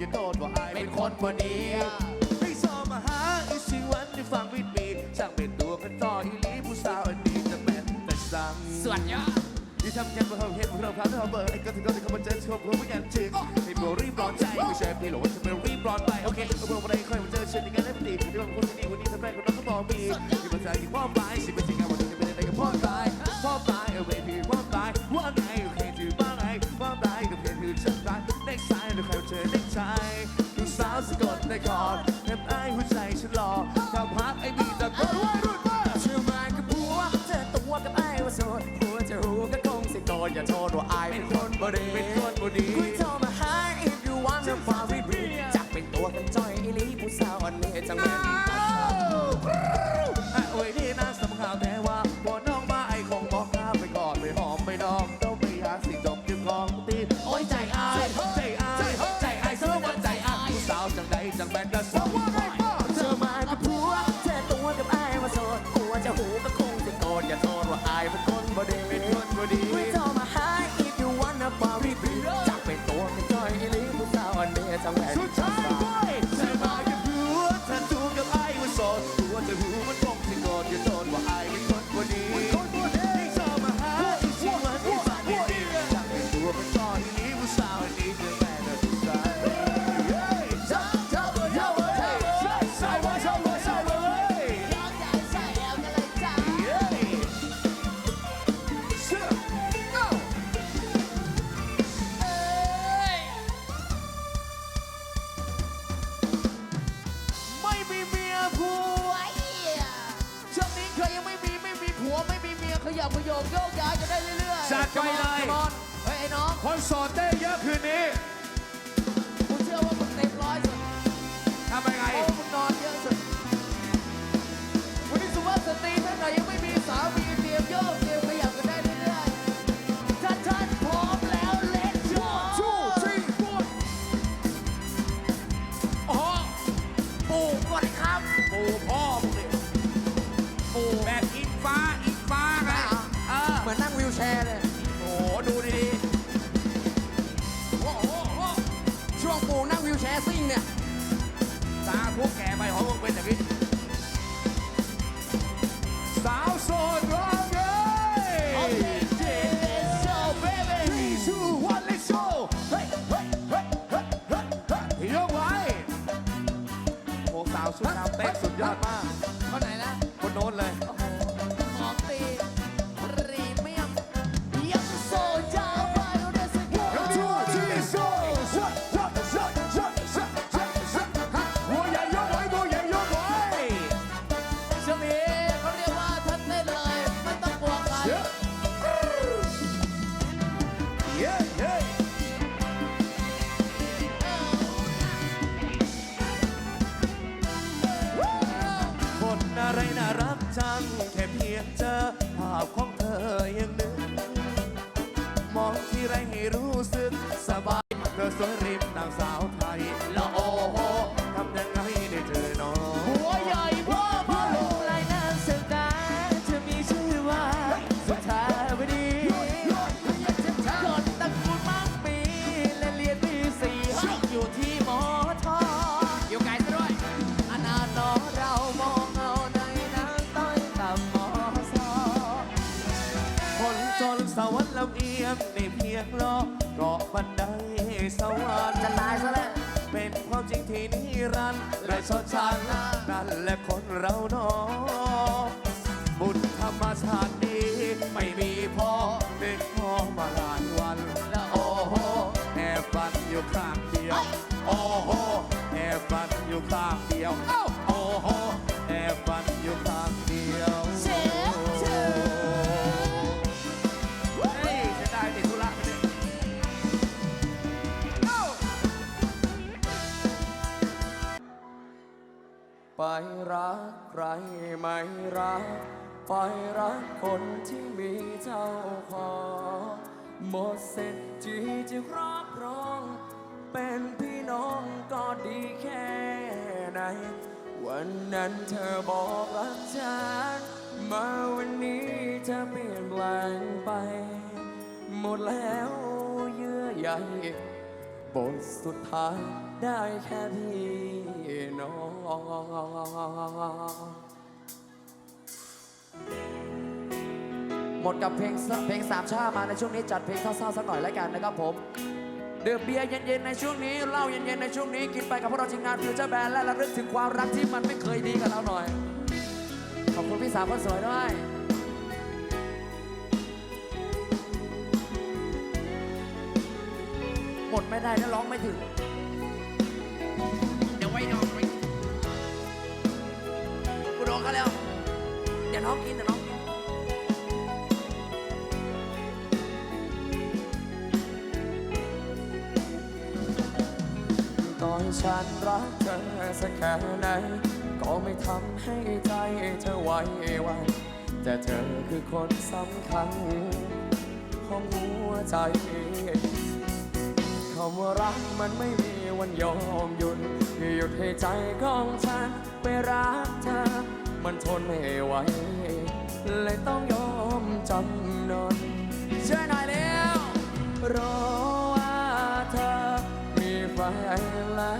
you know what I เป็นคนคนนี้วไม่สอมาหาอีสิวันที่ฟังวิดมีสร้างเป็นดวงกันต่ออีหลีผู้สาวอันนี้จะเป็นแต่สั่งส่วนยอดที่ทำยันเพื่อเห็นเราพาเราเบอร์ไอ้ก็ถึงก็ถึงก็มันจะชมรู้ว่าอย่างจริงให้โมรีบร้อนใจไม่ใช่พี่หลงจะไม่รีบร้อนไปโอเคเมื่อวันไรคอยมาเจอฉันในงานเล่นดีที่บางคนที่ดีวันนี้ทำแรกคนน้องก็บอกมีที่มันใจที่ว่าไปสิเป็นจริงงานวันนี้จะเป็นอะไรกับพ่อตายพ่อตายเอาไว้พี่ว่าตายว่าไงโอเคถือว่าไงว่าตายกับเพลงถือฉัน ใจดูสาวสะกดในคอร์ดเแทบไอหัวใจฉันรอถ้าพักไอ้บีตะโกนว่ารุ่นเชื่อมานกับผัวเธอตัวกับไอ้ว่าโสดผัวจะหูก็คงสิโกนอย่าโทษว่าไอ้เป็นคนบริ Rapaz ยกร้องเกาะบันไดสวรรค์จะตายซะแล้วเป็นความจริงที่นิรันดร์และชดชาตินั่นแหละคนเราเนอะบุญธรรมชาตินี้ไม่มีพอ ไปรักใครไม่รัก ไปรักคนที่มีเจ้าของหมดเสร็จที่จะครอบครอง เป็นพี่น้องก็ดีแค่ไหน วันนั้นเธอบอกรักฉันมาวันนี้เธอเปลี่ยนแปลงไป หมดแล้วเยื่อใยบทสุดท้าย ได้แค่พี่น้องหมดกับเพลงเพลงสามชาติมาในช่วงนี้จัดเพลงเศร้าๆสักหน่อยแล้วกันนะครับผมดื่มเบียร์เย็นๆในช่วงนี้เหล้าเย็นๆในช่วงนี้กินไปกับพวกเราทีมงานฟิวเจอร์แบนด์และระลึกถึงความรักที่มันไม่เคยดีกับเราหน่อย ขอบคุณพี่สาวคนสวยด้วยหมดไม่ได้ถ้าร้องไม่ถึง น้องกินเดี๋ยวน้องกินตอนฉันรักเธอสักแค่ไหนก็ไม่ทำให้ใจเธอไหวหวแต่เธอคือคนสำคัญของหัวใจคำว่ารักมันไม่มีวันยอมหยุดหยุดให้ใจของฉันไปรักเธอ มันทนไม่ไหว เลยต้องยอมจำนนเช่วยหน่อยเร็วรอว่าเธอมีแฟนแล้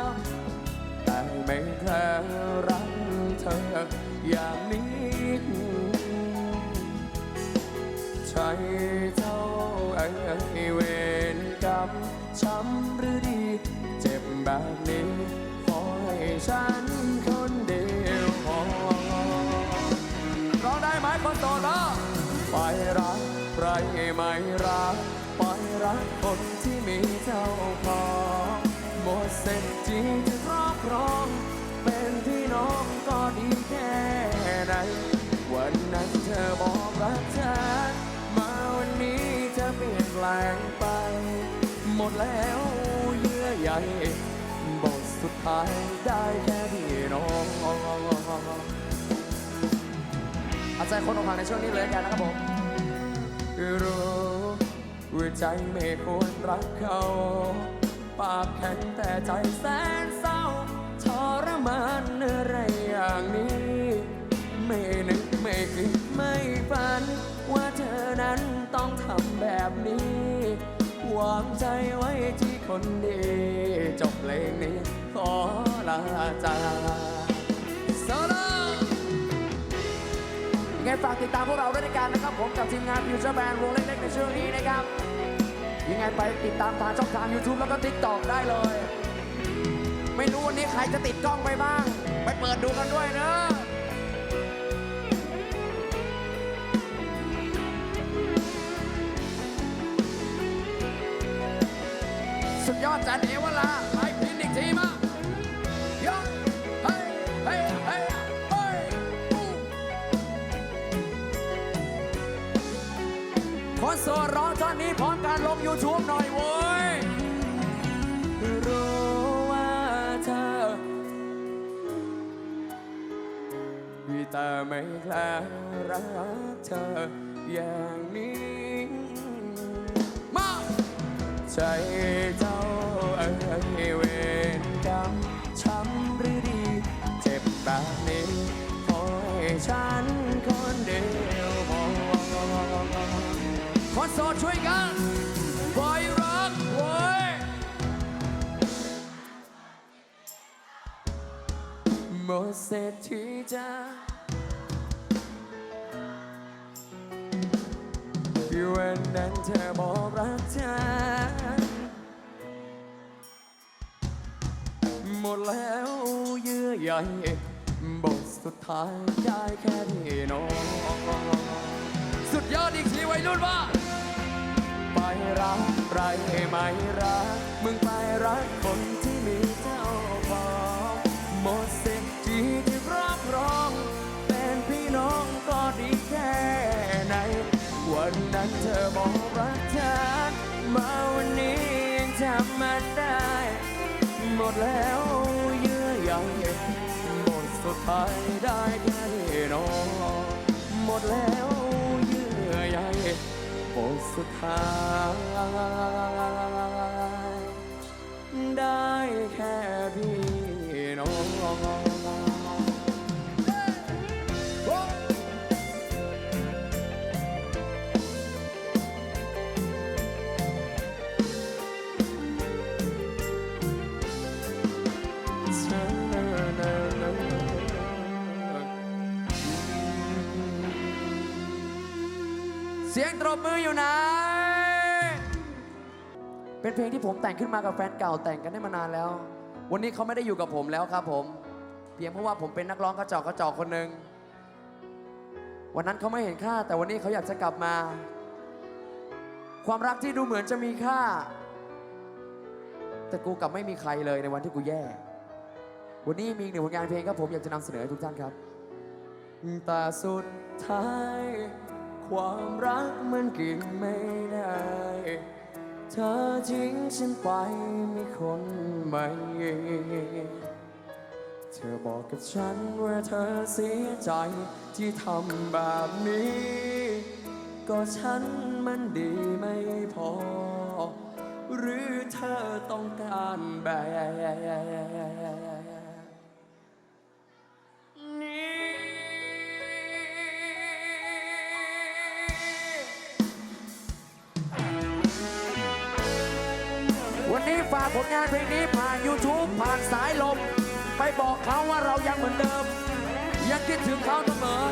ว แต่ไม่เคยรักเธออย่างนี้ใช่เจ้าไอ้เวรกรรมช้ำหรือดี เจ็บแบบนี้ขอให้ฉัน ไปรักใครไม่รัก ไปรักคนที่มีเจ้าของหมดเส้นจริงจะครอบครอง เป็นพี่น้องก็ดีแค่ไหน วันนั้นเธอบอกรักฉันมาวันนี้เธอเปลี่ยนแปลงไป หมดแล้วเยื่อใยบทสุดท้ายได้แค่พี่น้อง อาจคนอกหักในช่วงนี้เลยกันนะครับผมรู้ว่าใจไม่ควรรักเขา ปากแข็งแต่ใจแสนเศร้าทรมานอะไรอย่างนี้ ไม่นึกไม่คิดไม่ฝัน ว่าเธอนั้นต้องทำแบบนี้วางใจไว้ที่คนดี จบเพลงนี้ขอลาจาก ฝากติดตามพวกเราด้วยในการนะครับ ผมกับทีมงานฟิวเจอร์แบนด์วงเล็กๆในช่วงนี้นะครับ ยังไงไปติดตามทางช่องทาง YouTube แล้วก็ TikTok ได้เลย ไม่รู้วันนี้ใครจะติดกล้องไปบ้าง ไปเปิดดูกันด้วยเนอะสุดยอดจัดเอวลาไปพินอีกทีมา โสดร้องท่อนนี้พร้อมกันลง YouTube หน่อยโว้ยรู้ว่าเธอมีแต่ไม่แคล้วรักเธออย่างนี้มาใจเจ้าเอ้ยเวรกรรมช้ำหรือดี เจ็บแบบนี้ขอให้ฉัน คนโสดช่วยกันบอยรักเว้ยหมดเศรษฐีจ้าวันนั้นเธอบอกรักฉันหมดแล้วเยื่อใยบทสุดท้ายได้แค่พี่น้องสุดยอดอีกทีวัยรุ่นว่า รักใครไม่รัก มึงไปรักคนที่มีเจ้าของหมดสิทธิ์ที่จะรอบรอง เป็นพี่น้องก็ดีแค่ไหน วันนั้นเธอบอกรักฉันมาวันนี้ยังจำมันได้ หมดแล้วเยื่อใยหมดสุดท้ายได้แค่น้องหมดแล้ว falls apart. And I have been all. Oh. Uh-huh. สียงตรบมืออยู่ไหน เป็นเพลงที่ผมแต่งขึ้นมากับแฟนเก่าแต่งกันได้มานานแล้ว วันนี้เขาไม่ได้อยู่กับผมแล้วครับผม เพียงเพราะว่าผมเป็นนักร้องกระจอกกระจอกคนหนึ่ง วันนั้นเขาไม่เห็นค่า แต่วันนี้เขาอยากจะกลับมา ความรักที่ดูเหมือนจะมีค่า แต่กูกลับไม่มีใครเลยในวันที่กูแย่ วันนี้มีหนึ่งผลงานเพลงครับผมอยากจะนำเสนอให้ทุกท่านครับ แต่สุดท้าย ความรักมันกินไม่ได้ เธอทิ้งฉันไปมีคนใหม่ เธอบอกกับฉันว่าเธอเสียใจที่ทำแบบนี้ ก็ฉันมันดีไม่พอ หรือเธอต้องการแบบ ลงานเพลงนี้ผ่าน YouTube ผ่านสายลม ไปบอกเขาว่าเรายังเหมือนเดิม ยังคิดถึงเขาเสมอ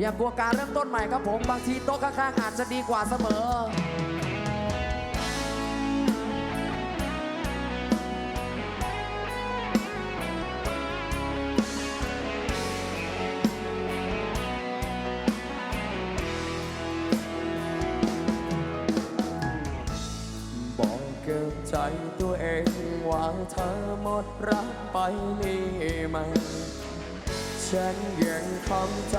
อย่ากลัวการเริ่มต้นใหม่ครับผม บางทีโต๊ะข้างๆอาจจะดีกว่าเสมอ รักไปนี่ไหม ฉันยังทำใจ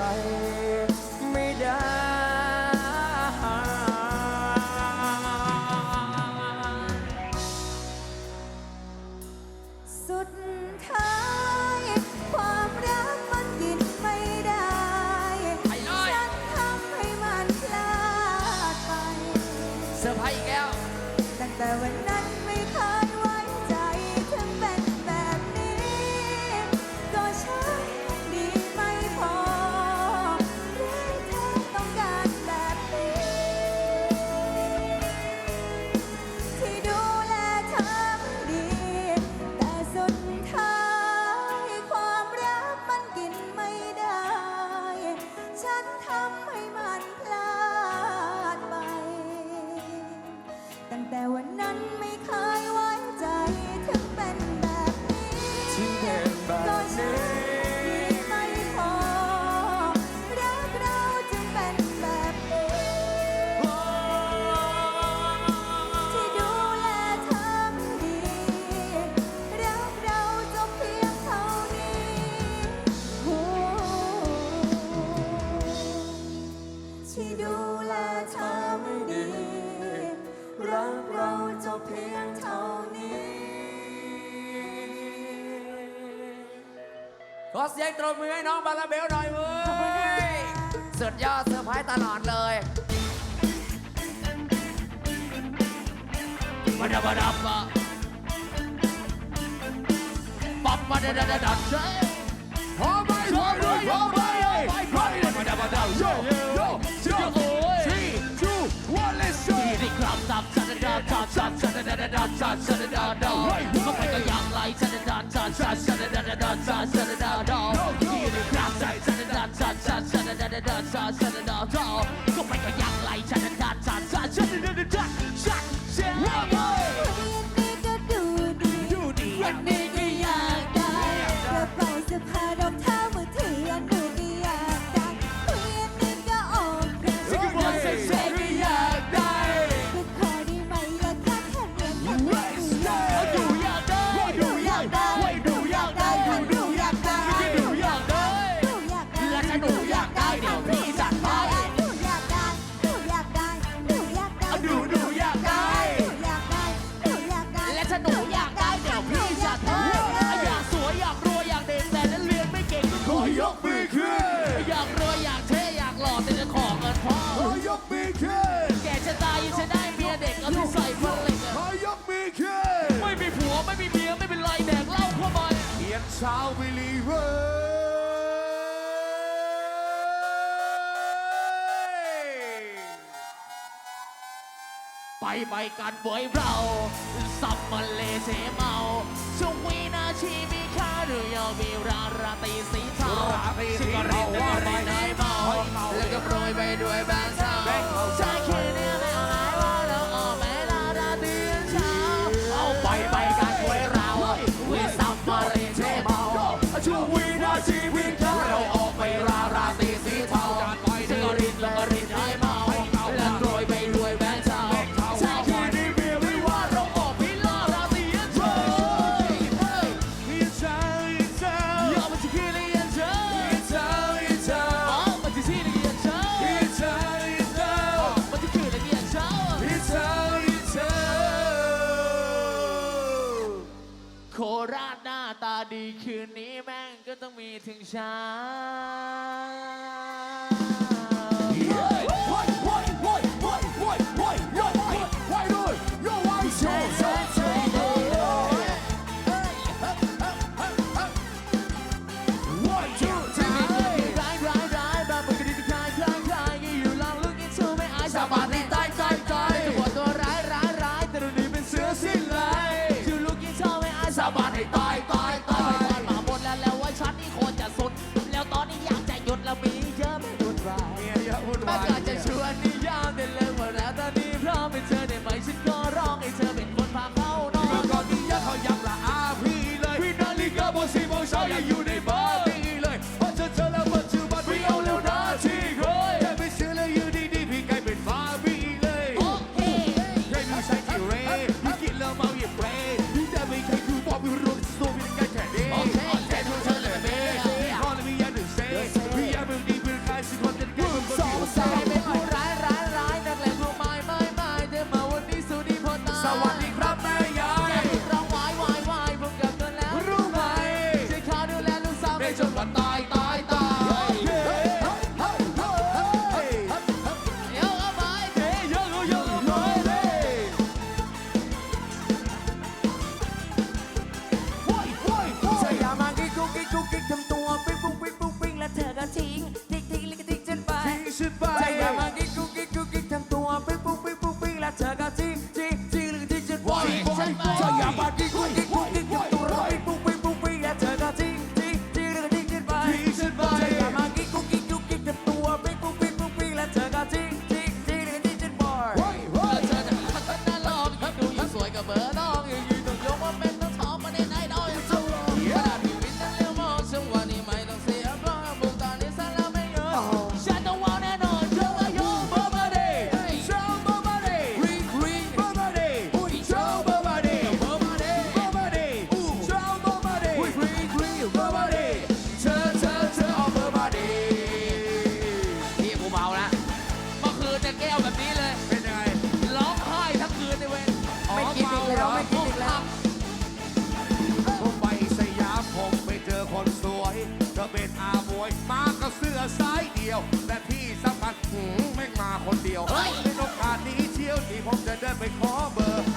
อให้น้องบาลาเบลหน่อยเว้ย สุดยอดเซอร์ไพรส์ตลอดเลยมาดับมาดับมาปั๊บมาดับดับดับเจ้พอไหมพอไหมพอไหมพอไหมมาดับมาดับโยโยโยโอ้ย three two one let's go ที่ได้กลับตับสันดาดับสันสันดาดับสันสันดาดับก็ไปก็ยังไหลสันดาสันสันสันดาดับสันสันดาดับ ขึ้นอยากรวยอยากเท่อยากหล่อแต่จะขอเงินพ่อขอยกมีอขึ้นแก่ชะตายยังจะได้เมียเด็กเอาที่ใส่ฟันเหล็กขอะยกมีอขึ้นไม่มีผัวไม่มีเมียไม่เป็นไรแดกเหล้าเข้าไปเขียนชาวบิลีเว้ยไปไปกันบ่อยเราสับมาเลเสเมาช่วงนาทีมี หรือยอมีราราตีสีเทาราตีสีเทาว่าไปไนเมาแล้วก็โปรยไปด้วยแบงค์เทา 停下。I don't know. เดียวในโอกาสนี้เที่ยวที่ผมจะเดินไปขอเบอร์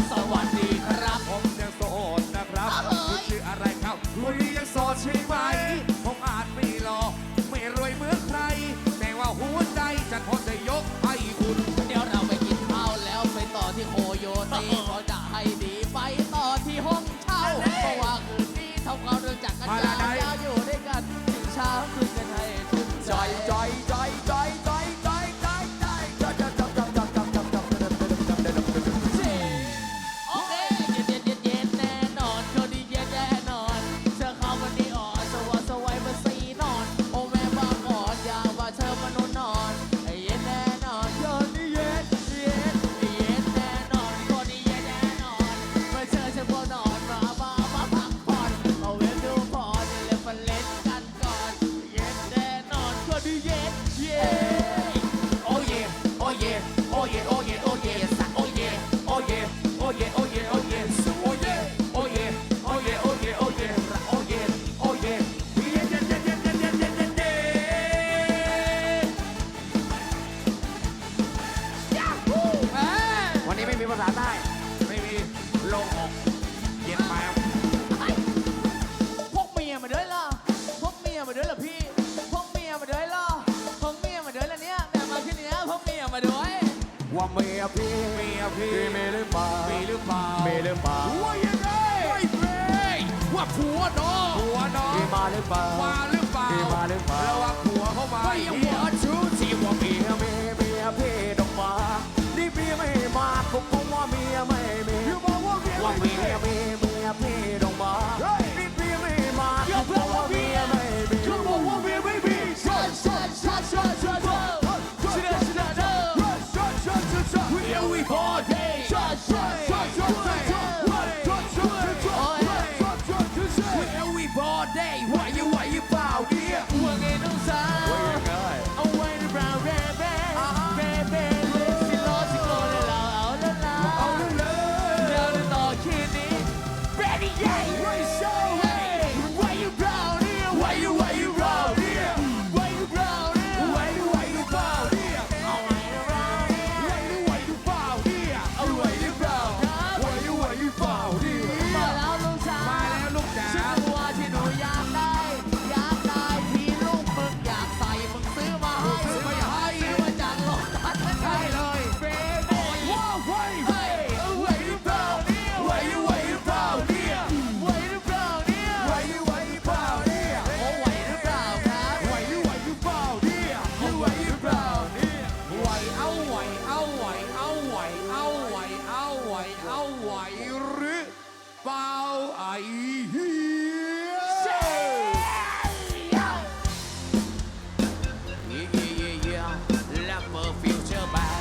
มีเมียมีเมียมีโ about.